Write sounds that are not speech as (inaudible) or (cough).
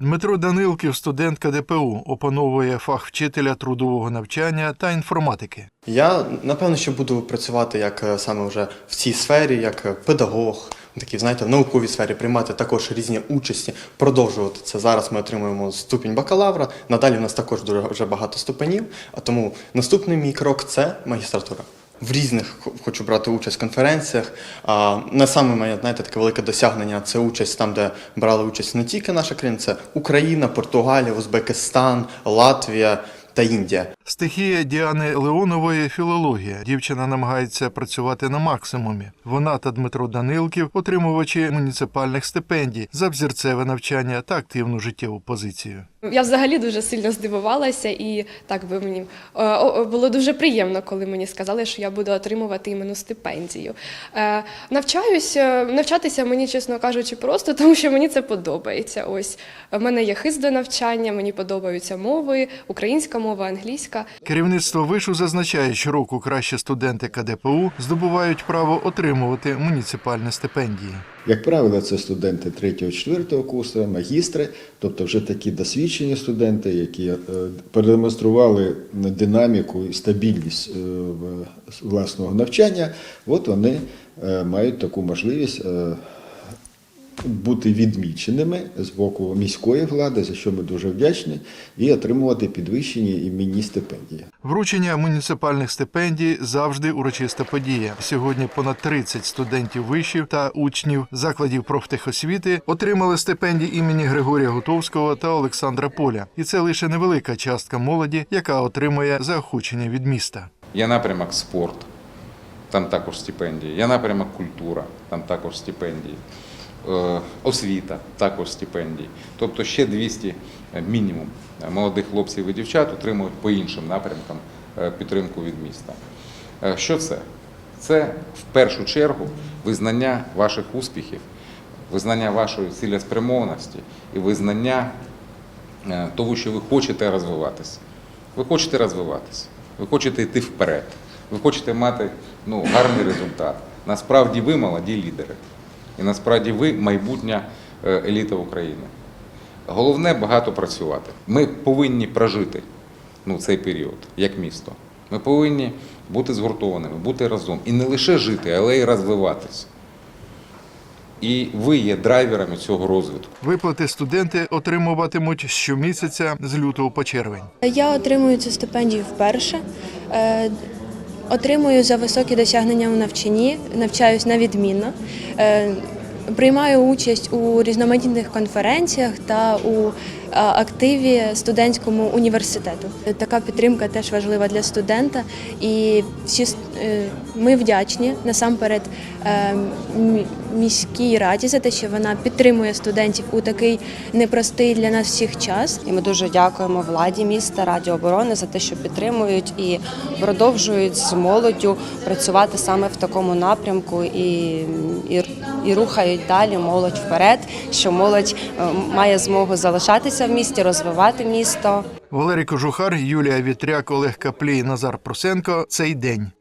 Дмитро Данилків, студент КДПУ, опановує фах вчителя трудового навчання та інформатики. Я напевно, що буду працювати як е, саме вже в цій сфері, як е, педагог, такі, знаєте, в науковій сфері, приймати також різні участі, продовжувати це. Зараз ми отримуємо ступінь бакалавра. Надалі в нас також дуже вже багато ступенів. А тому наступний мій крок це магістратура. В різних хочу брати участь в конференціях. А не саме моє знаєте, таке велике досягнення це участь там, де брали участь не тільки наша країна, це Україна, Португалія, Узбекистан, Латвія та Індія. Стихія Діани Леонової філологія. Дівчина намагається працювати на максимумі. Вона та Дмитро Данилків отримувачі муніципальних стипендій за взірцеве навчання та активну життєву позицію. Я взагалі дуже сильно здивувалася, і так би мені е, було дуже приємно, коли мені сказали, що я буду отримувати іменну стипендію. Е, Навчаюсь, е, навчатися мені, чесно кажучи, просто (laughs) тому, що мені це подобається. Ось в мене є хист до навчання, мені подобаються мови, українська мова, англійська. Керівництво вишу зазначає, що року кращі студенти КДПУ здобувають право отримувати муніципальні стипендії. Як правило, це студенти 3-4 курсу, магістри, тобто вже такі досвідчені студенти, які е, продемонстрували динаміку і стабільність е, власного навчання. От вони е, мають таку можливість бути відміченими з боку міської влади, за що ми дуже вдячні, і отримувати підвищені іменні стипендії. Вручення муніципальних стипендій завжди урочиста подія. Сьогодні понад 30 студентів вишів та учнів закладів профтехосвіти отримали стипендії імені Григорія Гутовського та Олександра Поля. І це лише невелика частка молоді, яка отримує заохочення від міста. Є напрямок спорт, там також стипендії. Є напрямок культура, там також стипендії. Е, Освіта, також стипендії. Тобто ще 200 мінімум молодих хлопців і дівчат отримують по іншим напрямкам е, підтримку від міста. Е, Що це? Це в першу чергу визнання ваших успіхів, визнання вашої цілеспрямованості і визнання е, того, що ви хочете розвиватися. Ви хочете розвиватися, ви хочете йти вперед, ви хочете мати ну, гарний результат. Насправді ви молоді лідери. І насправді ви майбутня е, еліта України. Головне багато працювати. Ми повинні прожити ну, цей період як місто. Ми повинні бути згуртованими, бути разом. І не лише жити, але й розвиватися. І ви є драйверами цього розвитку. Виплати студенти отримуватимуть щомісяця з лютого по червень. Я отримую цю стипендію вперше. Е, Отримую за високі досягнення у навчанні, навчаюсь на відмінно. Е, Приймаю участь у різноманітних конференціях та у активі студентському університету. Така підтримка теж важлива для студента, і всі е, ми вдячні насамперед е, міській раді за те, що вона підтримує студентів у такий непростий для нас всіх час. І ми дуже дякуємо владі міста, Раді оборони за те, що підтримують і продовжують з молоддю працювати саме в такому напрямку і, і, і рухають далі молодь вперед, що молодь е, має змогу залишатися в місті, розвивати місто. Валерій Кожухар, Юлія Вітряк, Олег Каплій, Назар Просенко. Цей день.